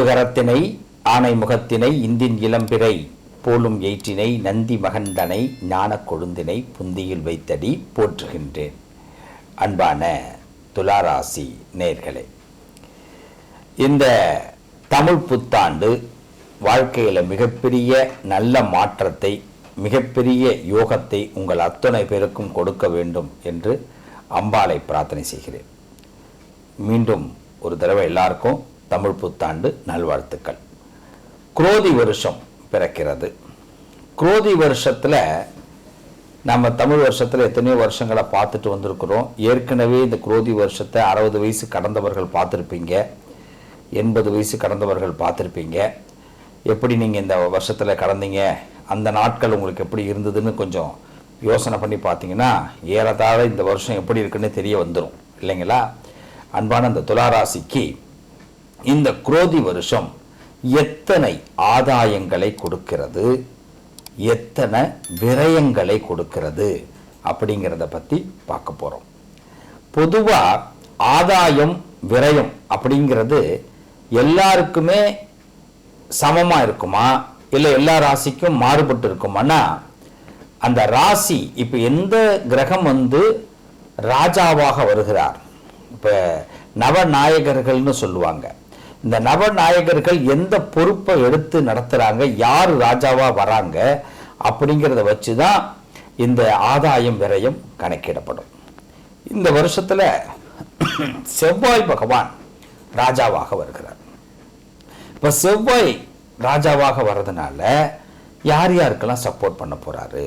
ஐம்புகரத்தினை ஆனை முகத்தினை இந்தின் இளம்பிறை போலும் எயிற்றினை நந்தி மகந்தனை ஞான கொழுந்தினை புந்தியில் வைத்தடி போற்றுகின்றேன். அன்பான துளாராசி நேர்களே இந்த தமிழ் புத்தாண்டு வாழ்க்கையில் மிகப்பெரிய நல்ல மாற்றத்தை மிகப்பெரிய யோகத்தை உங்கள் அத்தனை பேருக்கும் கொடுக்க வேண்டும் என்று அம்பாளை பிரார்த்தனை செய்கிறேன். மீண்டும் ஒரு தடவை எல்லாருக்கும் தமிழ் புத்தாண்டு நல்வாழ்த்துக்கள். குரோதி வருஷம் பிறக்கிறது. குரோதி வருஷத்தில் நம்ம தமிழ் வருஷத்தில் எத்தனையோ வருஷங்களை பார்த்துட்டு வந்திருக்கிறோம். ஏற்கனவே இந்த குரோதி வருஷத்தை அறுபது வயசு கடந்தவர்கள் பார்த்துருப்பீங்க. எண்பது வயசு கடந்தவர்கள் பார்த்துருப்பீங்க. எப்படி நீங்கள் இந்த வருஷத்தில் கடந்தீங்க? அந்த நாட்கள் உங்களுக்கு எப்படி இருந்ததுன்னு கொஞ்சம் யோசனை பண்ணி பார்த்தீங்கன்னா ஏறத்தாழ இந்த வருஷம் எப்படி இருக்குன்னு தெரிய வந்துடும் இல்லைங்களா? அன்பான அந்த துளாராசிக்கு இந்த குரோதி வருஷம் எத்தனை ஆதாயங்களை கொடுக்கிறது? எத்தனை விரயங்களை கொடுக்கிறது? அப்படிங்கிறத பற்றி பார்க்க போகிறோம் பொதுவாக ஆதாயம் விரயம் அப்படிங்கிறது எல்லாருக்குமே சமமாக இருக்குமா? இல்லை எல்லா ராசிக்கும் மாறுபட்டு இருக்குமானா அந்த ராசி இப்போ எந்த கிரகம் வந்து ராஜாவாக வருகிறார்? இப்போ நவநாயகர்கள்னு சொல்லுவாங்க. இந்த நவநாயகர்கள் எந்த பொறுப்பை எடுத்து நடத்துகிறாங்க யார் ராஜாவாக வராங்க அப்படிங்கிறத வச்சு தான் இந்த ஆதாயம் விரயம் கணக்கிடப்படும். இந்த வருஷத்தில் செவ்வாய் பகவான் ராஜாவாக வருகிறார். இப்போ செவ்வாய் ராஜாவாக வர்றதுனால யார் யாருக்கெல்லாம் சப்போர்ட் பண்ண போகிறாரு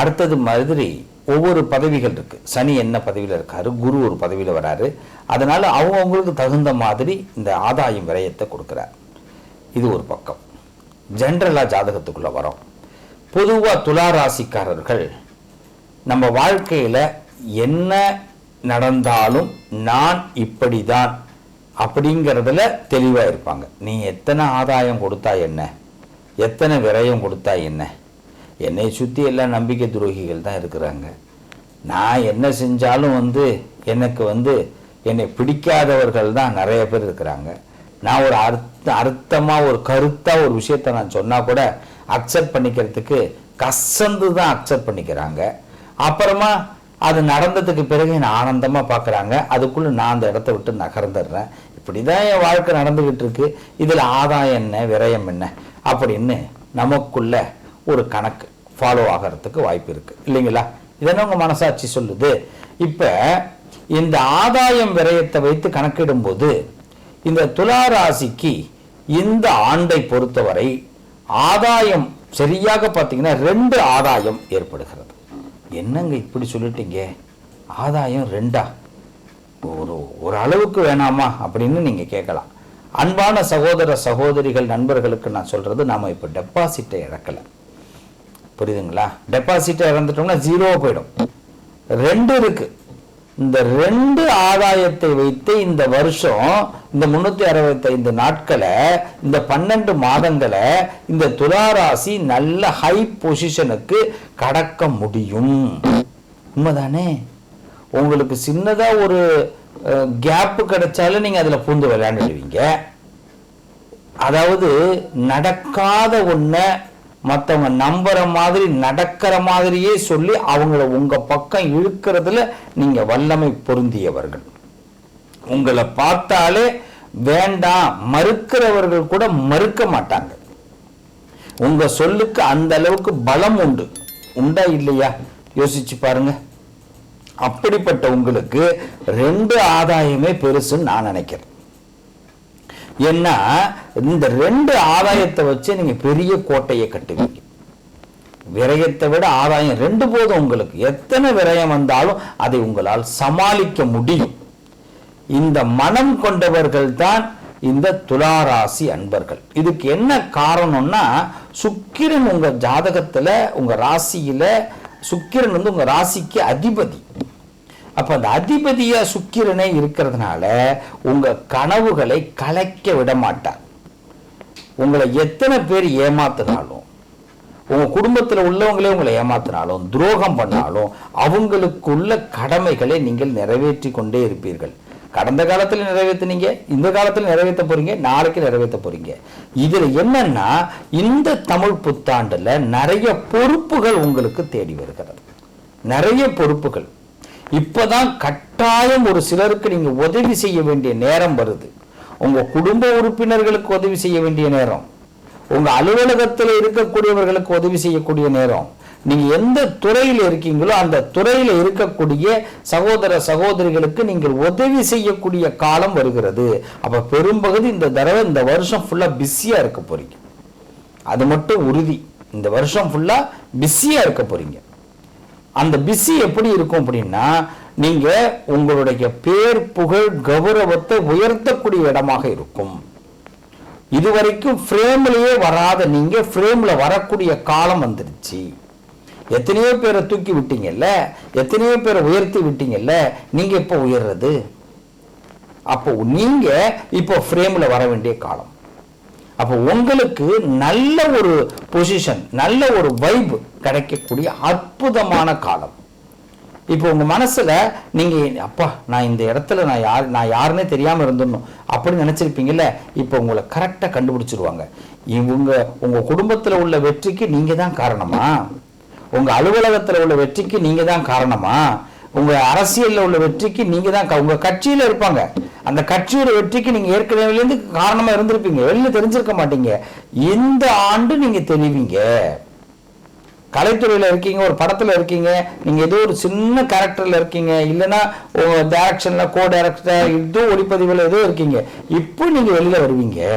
அடுத்தது மாதிரி ஒவ்வொரு பதவிகள் இருக்குது சனி என்ன பதவியில் இருக்காரு? குரு ஒரு பதவியில் வராரு. அதனால் அவங்கவுங்களுக்கு தகுந்த மாதிரி இந்த ஆதாயம் விரயத்தை கொடுக்குறார். இது ஒரு பக்கம். ஜென்ரலாக ஜாதகத்துக்குள்ளே வரோம். பொதுவாக துலா ராசிக்காரர்கள் நம்ம வாழ்க்கையில் என்ன நடந்தாலும் நான் இப்படி தான் அப்படிங்கிறதுல தெளிவாக இருப்பாங்க. நீ எத்தனை ஆதாயம் கொடுத்தா என்ன? எத்தனை விரயம் கொடுத்தா என்ன? என்னை சுற்றி எல்லாம் நம்பிக்கை துரோகிகள் தான் இருக்கிறாங்க. நான் என்ன செஞ்சாலும் வந்து எனக்கு வந்து என்னை பிடிக்காதவர்கள் தான் நிறைய பேர் இருக்கிறாங்க. நான் ஒரு அர்த்த அர்த்தமாக ஒரு கருத்தாக ஒரு விஷயத்தை நான் சொன்னால் கூட அக்செப்ட் பண்ணிக்கிறதுக்கு கசந்து தான் அக்செப்ட் பண்ணிக்கிறாங்க. அப்புறமா அது நடந்ததுக்கு பிறகு என்னை ஆனந்தமாக பார்க்குறாங்க அதுக்குள்ளே நான் அந்த இடத்த விட்டு நகர்ந்துடுறேன். இப்படி தான் என் வாழ்க்கை நடந்துக்கிட்டு இருக்கு. இதில் ஆதாயம் என்ன விரயம் என்ன? அப்படின்னு நமக்குள்ள ஒரு கணக்கு ஃபாலோ ஆகிறதுக்கு வாய்ப்பு இருக்குது இல்லைங்களா? இதென்ன உங்கள் மனசாட்சி சொல்லுது? இப்போ இந்த ஆதாயம் விரயத்தை வைத்து கணக்கிடும்போது இந்த துலா ராசிக்கு இந்த ஆண்டை பொறுத்தவரை ஆதாயம் சரியாக பார்த்தீங்கன்னா ரெண்டு ஆதாயம் ஏற்படுகிறது. என்னங்க இப்படி சொல்லிட்டீங்க? ஆதாயம் ரெண்டா? ஒரு ஒரு அளவுக்கு வேணாமா அப்படின்னு நீங்கள் கேட்கலாம். அன்பான சகோதர சகோதரிகள் நண்பர்களுக்கு நான் சொல்கிறது நாம் இப்போ டெபாசிட்டை இழக்கலை புரியுதுங்களா? டெபாசிட்டை இறந்துட்டோம்னா ஜீரோ போயிடும். ரெண்டு இருக்கு. இந்த ரெண்டு ஆதாயத்தை வைத்து இந்த வருஷம் இந்த முன்னூற்றி அறுபத்தைந்து நாட்களை இந்த பன்னெண்டு மாதங்களை இந்த துளாராசி நல்ல ஹை பொசிஷனுக்கு கடக்க முடியும். உண்மைதானே? உங்களுக்கு சின்னதா ஒரு கேப் கிடைச்சாலும் நீங்க அதுல பூந்து விளையாண்டுடுவீங்க. அதாவது நடக்காத ஒன்றை மற்றவங்க நம்புற மாதிரி நடக்கிற மாதிரியே சொல்லி அவங்கள உங்க பக்கம் இழுக்கிறதுல நீங்க வல்லமை பொருந்தியவர்கள். உங்களை பார்த்தாலே வேண்டாம் மறுக்கிறவர்கள் கூட மறுக்க மாட்டாங்க. உங்க சொல்லுக்கு அந்த அளவுக்கு பலம் உண்டு. உண்டா இல்லையா? யோசிச்சு பாருங்க. அப்படிப்பட்ட உங்களுக்கு ரெண்டு ஆதாயமே பெருசுன்னு நான் நினைக்கிறேன். ஏன்னா இந்த ரெண்டு ஆதாயத்தை வச்சு நீங்க பெரிய கோட்டையை கட்டுவீங்க. விரயத்தை விட ஆதாயம் ரெண்டு போதும் உங்களுக்கு. எத்தனை விரயம் வந்தாலும் அதை உங்களால் சமாளிக்க முடியும். இந்த மனம் கொண்டவர்கள் தான் இந்த துளாராசி அன்பர்கள். இதுக்கு என்ன காரணம்னா சுக்கிரன் உங்க ஜாதகத்துல உங்க ராசியில சுக்கிரன் வந்து உங்க ராசிக்கு அதிபதி. அப்ப அந்த அதிபதியா சுக்கிரனே இருக்கிறதுனால உங்க கனவுகளை கலைக்க விட மாட்டார். உங்களை எத்தனை பேர் ஏமாத்தினாலும் உங்க குடும்பத்தில் உள்ளவங்களே உங்களை ஏமாத்தினாலும் துரோகம் பண்ணாலும் அவங்களுக்குள்ள கடமைகளை நீங்கள் நிறைவேற்றி கொண்டே இருப்பீர்கள். கடந்த காலத்தில் நிறைவேத்துனீங்க இந்த காலத்தில் நிறைவேற்ற போறீங்க நாளைக்கு நிறைவேற்ற போறீங்க. இதுல என்னன்னா இந்த தமிழ் புத்தாண்டுல நிறைய பொறுப்புகள் உங்களுக்கு தேடி வருகிறது. நிறைய பொறுப்புகள். இப்போதான் கட்டாயம் ஒரு சிலருக்கு நீங்கள் உதவி செய்ய வேண்டிய நேரம் வருது. உங்கள் குடும்ப உறுப்பினர்களுக்கு உதவி செய்ய வேண்டிய நேரம். உங்கள் அலுவலகத்தில் இருக்கக்கூடியவர்களுக்கு உதவி செய்யக்கூடிய நேரம். நீங்கள் எந்த துறையில் இருக்கீங்களோ அந்த துறையில் இருக்கக்கூடிய சகோதர சகோதரிகளுக்கு நீங்கள் உதவி செய்யக்கூடிய காலம் வருகிறது. அப்போ பெரும்பகுதி இந்த தடவை இந்த வருஷம் ஃபுல்லாக பிஸியாக இருக்க போகிறீங்க அது மட்டும் உறுதி. இந்த வருஷம் ஃபுல்லாக பிஸியாக இருக்க போகிறீங்க அந்த பிஸி எப்படி இருக்கும் அப்படின்னா நீங்க உங்களுடைய பேர் புகழ் கௌரவத்தை உயர்த்தக்கூடிய இடமாக இருக்கும். இதுவரைக்கும் ஃப்ரேம்லயே வராத நீங்க ஃப்ரேம்ல வரக்கூடிய காலம் வந்துருச்சு. எத்தனையோ பேரை தூக்கி விட்டீங்கல்ல? எத்தனையோ பேரை உயர்த்தி விட்டீங்கல்ல? நீங்க இப்போ உயர்றது? அப்போ நீங்க இப்போ ஃப்ரேம்ல வர வேண்டிய காலம். அப்போ உங்களுக்கு நல்ல ஒரு பொசிஷன் நல்ல ஒரு வைப் கிடைக்கக்கூடிய அற்புதமான காலம். இப்போ உங்க மனசுல நீங்க அப்பா நான் இந்த இடத்துல நான் யார் நான் யாருன்னே தெரியாம இருந்துடணும். அப்படின்னு நினைச்சிருப்பீங்கல்ல இப்போ உங்களை கரெக்டா கண்டுபிடிச்சிருவாங்க. இவங்க உங்க குடும்பத்துல உள்ள வெற்றிக்கு நீங்கள் தான் காரணமா? உங்க அலுவலகத்துல உள்ள வெற்றிக்கு நீங்கள் தான் காரணமா? உங்க அரசியல்ல உள்ள வெற்றிக்கு நீங்க தான் கா- உங்க கட்சியில இருப்பாங்க. அந்த கட்சியோட வெற்றிக்கு நீங்க ஏற்கனவேலேருந்து காரணமாக காரணமா இருந்திருப்பீங்க. வெளியில தெரிஞ்சிருக்க மாட்டீங்க. இந்த ஆண்டு நீங்க தெரிவிங்க கலைத்துறையில் இருக்கீங்க ஒரு படத்தில் இருக்கீங்க நீங்கள் ஏதோ ஒரு சின்ன கேரக்டரில் இருக்கீங்க இல்லைன்னா டேரக்ஷனில் கோ டேரக்டர் இதோ ஒளிப்பதிவில் ஏதோ இருக்கீங்க. இப்போ நீங்கள் வெளியில் வருவீங்க.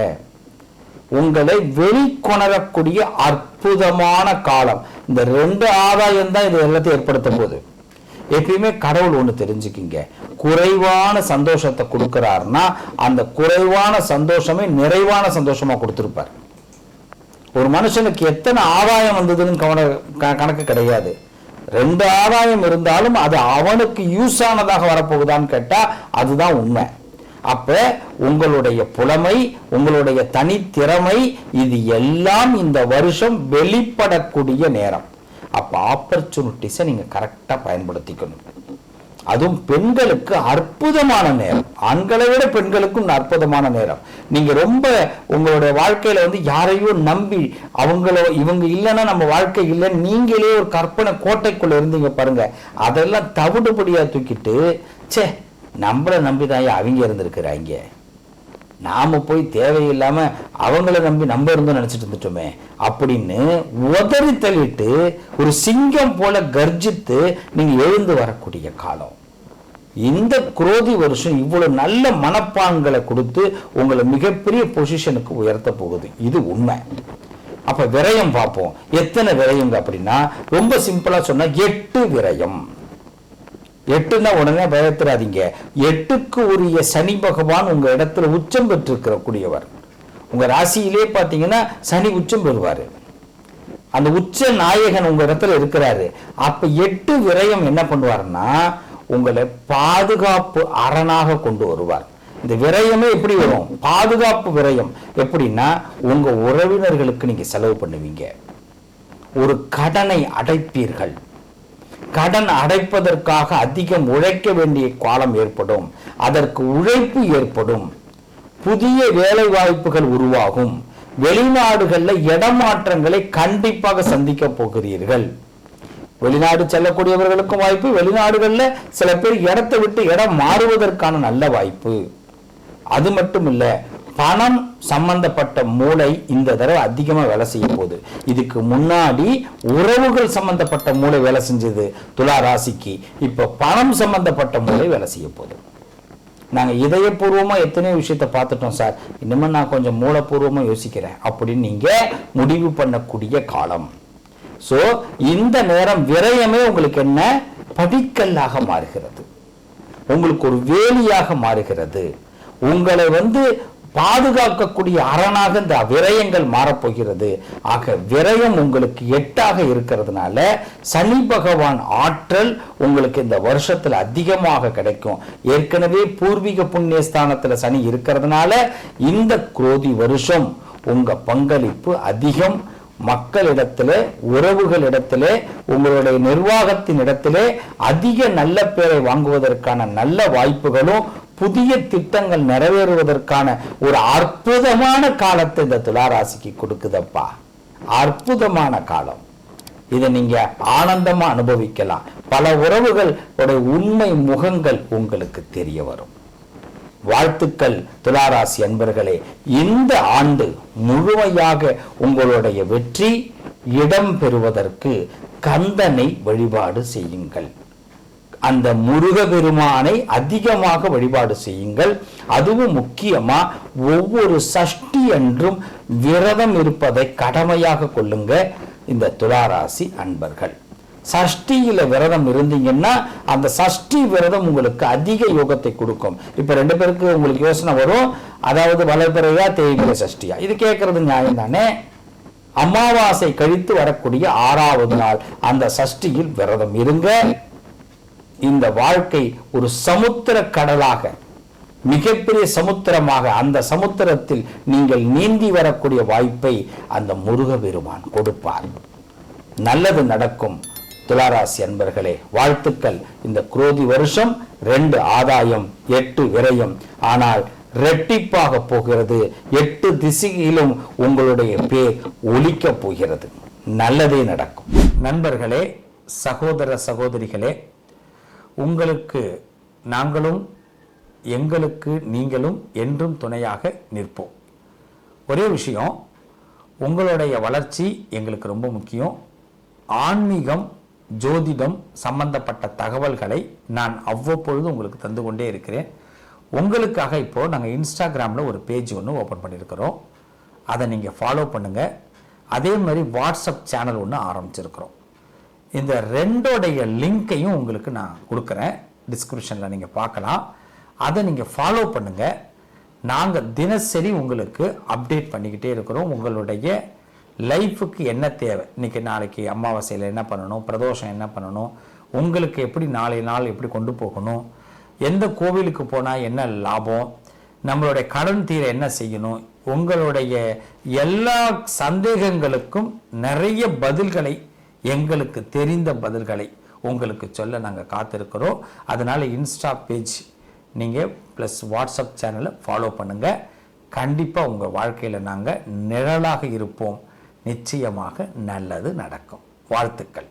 உங்களை வெளிக்கொணரக்கூடிய அற்புதமான காலம். இந்த ரெண்டு ஆதாயம் தான் இது எல்லாத்தையும் ஏற்படுத்தும் போது. எப்பயுமே கடவுள் ஒன்று தெரிஞ்சுக்கிங்க. குறைவான சந்தோஷத்தை கொடுக்குறாருன்னா அந்த குறைவான சந்தோஷமே நிறைவான சந்தோஷமாக கொடுத்துருப்பார். ஒரு மனுஷனுக்கு எத்தனை ஆதாயம் வந்ததுன்னு கவன க- கணக்கு கிடையாது. ரெண்டு ஆதாயம் இருந்தாலும் அது அவனுக்கு யூஸ் ஆனதாக வரப்போகுதான்னு கேட்டால் அதுதான் உண்மை. அப்போ உங்களுடைய புலமை உங்களுடைய தனித்திறமை இது எல்லாம் இந்த வருஷம் வெளிப்படக்கூடிய நேரம். அப்ப ஆப்பர்ச்சுனிட்டிஸை நீங்க கரெக்டா பயன்படுத்திக்கணும். அதுவும் பெண்களுக்கு அற்புதமான நேரம். ஆண்களை விட பெண்களுக்கும் இந்த அற்புதமான நேரம். நீங்க ரொம்ப உங்களுடைய வாழ்க்கையில வந்து யாரையும் நம்பி அவங்கள இவங்க இல்லைன்னா நம்ம வாழ்க்கை இல்லைன்னு நீங்களே ஒரு கற்பனை கோட்டைக்குள்ள இருந்தீங்க பாருங்க. அதெல்லாம் தவிடுபடியா தூக்கிட்டு ச்சே நம்மளை நம்பி தான் அவங்க இருந்திருக்கிறாங்க. நாம் போய் தேவையில்லாமல் அவங்கள நம்பி நம்ம இருந்தோம் நினச்சிட்டு இருந்துட்டோமே அப்படின்னு உதறி தள்ளிட்டு ஒரு சிங்கம் போல கர்ஜித்து நீங்கள் எழுந்து வரக்கூடிய காலம். இந்த குரோதி வருஷம் இவ்வளவு நல்ல மனப்பான்களை கொடுத்து உங்களை மிகப்பெரிய பொசிஷனுக்கு உயர்த்த போகுது. இது உண்மை. அப்ப விரயம் பார்ப்போம். எத்தனை விரயங்க அப்படின்னா ரொம்ப சிம்பிளா சொன்னா எட்டு விரயம். எட்டுன்னா உடனே பயத்துறாதீங்க எட்டுக்கு உரிய சனி பகவான் உங்க இடத்துல உச்சம் பெற்றிருக்கிற கூடியவர் உங்க ராசியிலே பார்த்தீங்கன்னா சனி உச்சம் பெறுவாரு. அந்த உச்ச நாயகன் உங்க இடத்துல இருக்கிறாரு. அப்ப எட்டு விரயம் என்ன பண்ணுவாருன்னா உங்களை பாதுகாப்பு அரணாக கொண்டு வருவார். இந்த விரயமே எப்படி வரும்? பாதுகாப்பு விரயம். எப்படின்னா உங்க உறவினர்களுக்கு நீங்க செலவு பண்ணுவீங்க. ஒரு கடனை அடைப்பீர்கள். கடன் அடைப்பதற்காக அதிகம் உழைக்க வேண்டிய காலம் ஏற்படும். அதற்கு உழைப்பு ஏற்படும். புதிய வேலை வாய்ப்புகள் உருவாகும். வெளிநாடுகளில் இடமாற்றங்களை கண்டிப்பாக சந்திக்க போகிறீர்கள். வெளிநாடு செல்லக்கூடியவர்களுக்கும் வாய்ப்பு வெளிநாடுகளில் சில பேர் இடத்தை விட்டு இடம் மாறுவதற்கான நல்ல வாய்ப்பு. அது மட்டும் இல்லை பணம் சம்பந்தப்பட்ட மூளை இந்த தடவை அதிகமா வேலை செய்ய போகுது. இதுக்கு முன்னாடி உறவுகள் சம்பந்தப்பட்ட மூளை வேலை செஞ்சது துலா ராசிக்கு. இப்ப பணம் சம்பந்தப்பட்ட மூளை வேலை செய்ய போகுது. நாங்க இதயபூர்வமா எத்தனையோ விஷயத்த பார்த்துட்டோம் சார். இனிமே நான் கொஞ்சம் மூலப்பூர்வமாக யோசிக்கிறேன். அப்படின்னு நீங்க முடிவு பண்ணக்கூடிய காலம். சோ இந்த நேரம் விரயமே உங்களுக்கு என்ன? படிக்கல்லாக மாறுகிறது. உங்களுக்கு ஒரு வேலியாக மாறுகிறது. உங்களை வந்து பாதுகாக்கக்கூடிய அரணாக இந்த விரயங்கள் மாறப்போகிறது. ஆக விரயம் உங்களுக்கு எட்டாக இருக்கிறதுனால சனி பகவான் ஆற்றல் உங்களுக்கு இந்த வருஷத்துல அதிகமாக கிடைக்கும். ஏற்கனவே பூர்வீக புண்ணியஸ்தானத்தில் சனி இருக்கிறதுனால இந்த குரோதி வருஷம் உங்க பங்களிப்பு அதிகம். மக்களிடத்திலே உறவுகளிடத்திலே உங்களுடைய நிர்வாகத்தின் இடத்திலே அதிக நல்ல பேரை வாங்குவதற்கான நல்ல வாய்ப்புகளும் புதிய திட்டங்கள் நிறைவேறுவதற்கான ஒரு அற்புதமான காலத்தை இந்த துளாராசிக்கு கொடுக்குதப்பா. அற்புதமான காலம். இதை நீங்க ஆனந்தமா அனுபவிக்கலாம். பல உறவுகள் உண்மை முகங்கள் உங்களுக்கு தெரிய வரும். வாழ்த்துக்கள் துளாராசி அன்பர்களே. இந்த ஆண்டு முழுமையாக உங்களுடைய வெற்றி இடம் பெறுவதற்கு கந்தனை வழிபாடு செய்யுங்கள். அந்த முருக பெருமானை அதிகமாக வழிபாடு செய்யுங்கள். அதுவும் முக்கியமா ஒவ்வொரு சஷ்டி என்றும் விரதம் இருப்பதை கடமையாக கொள்ளுங்க இந்த துளாராசி அன்பர்கள். சஷ்டியில விரதம் இருந்தீங்கன்னா அந்த சஷ்டி விரதம் உங்களுக்கு அதிக யோகத்தை கொடுக்கும். இப்ப ரெண்டு பேருக்கு உங்களுக்கு யோசனை வரும். அதாவது வளர்பிறையா தேய்பிரை சஷ்டியா? இது கேட்கறது நியாயம் தானே அமாவாசை கழித்து வரக்கூடிய ஆறாவது நாள். அந்த சஷ்டியில் விரதம் இருங்க. இந்த வாழ்க்கை ஒரு சமுத்திர கடலாக மிகப்பெரிய சமுத்திரமாக அந்த சமுத்திரத்தில் நீங்கள் நீந்தி வரக்கூடிய வாய்ப்பை அந்த முருக பெருமான் கொடுப்பார். நல்லது நடக்கும். துளாராசி அன்பர்களே வாழ்த்துக்கள். இந்த குரோதி வருஷம் ரெண்டு ஆதாயம் எட்டு விரயம். ஆனால் ரெட்டிப்பாக போகிறது. எட்டு திசையிலும் உங்களுடைய பேர் ஒலிக்க போகிறது. நல்லதே நடக்கும். நண்பர்களே சகோதர சகோதரிகளே உங்களுக்கு நாங்களும் எங்களுக்கு நீங்களும் என்றும் துணையாக நிற்போம். ஒரே விஷயம் உங்களுடைய வளர்ச்சி எங்களுக்கு ரொம்ப முக்கியம். ஆன்மீகம் ஜோதிடம் சம்பந்தப்பட்ட தகவல்களை நான் அவ்வப்பொழுது உங்களுக்கு தந்து கொண்டே இருக்கிறேன். உங்களுக்காக இப்போது நாங்கள் இன்ஸ்டாகிராமில் ஒரு பேஜ் ஒன்று ஓப்பன் பண்ணியிருக்கிறோம். அதை நீங்கள் ஃபாலோ பண்ணுங்கள் அதே மாதிரி வாட்ஸ்அப் சேனல் ஒன்று ஆரம்பிச்சிருக்கிறோம். இந்த ரெண்டோடைய லிங்க்கையும் உங்களுக்கு நான் கொடுக்குறேன். டிஸ்கிரிப்ஷனில் நீங்கள் பார்க்கலாம். அதை நீங்கள் ஃபாலோ பண்ணுங்கள் நாங்கள் தினசரி உங்களுக்கு அப்டேட் பண்ணிக்கிட்டே இருக்கிறோம். உங்களுடைய லைஃபுக்கு என்ன தேவை? இன்றைக்கி நாளைக்கு அமாவாசையில் என்ன பண்ணணும்? பிரதோஷம் என்ன பண்ணணும்? உங்களுக்கு எப்படி நாளை நாள் எப்படி கொண்டு போகணும்? எந்த கோவிலுக்கு போனால் என்ன லாபம்? நம்மளுடைய கடன் தீர என்ன செய்யணும்? உங்களுடைய எல்லா சந்தேகங்களுக்கும் நிறைய பதில்களை எங்களுக்கு தெரிந்த பதில்களை உங்களுக்கு சொல்ல நாங்கள் காத்திருக்கிறோம். அதனால் இன்ஸ்டா பேஜ் நீங்கள் ப்ளஸ் வாட்ஸ்அப் சேனலை ஃபாலோ பண்ணுங்கள் கண்டிப்பாக உங்கள் வாழ்க்கையில் நாங்கள் நிழலாக இருப்போம். நிச்சயமாக நல்லது நடக்கும். வாழ்த்துக்கள்.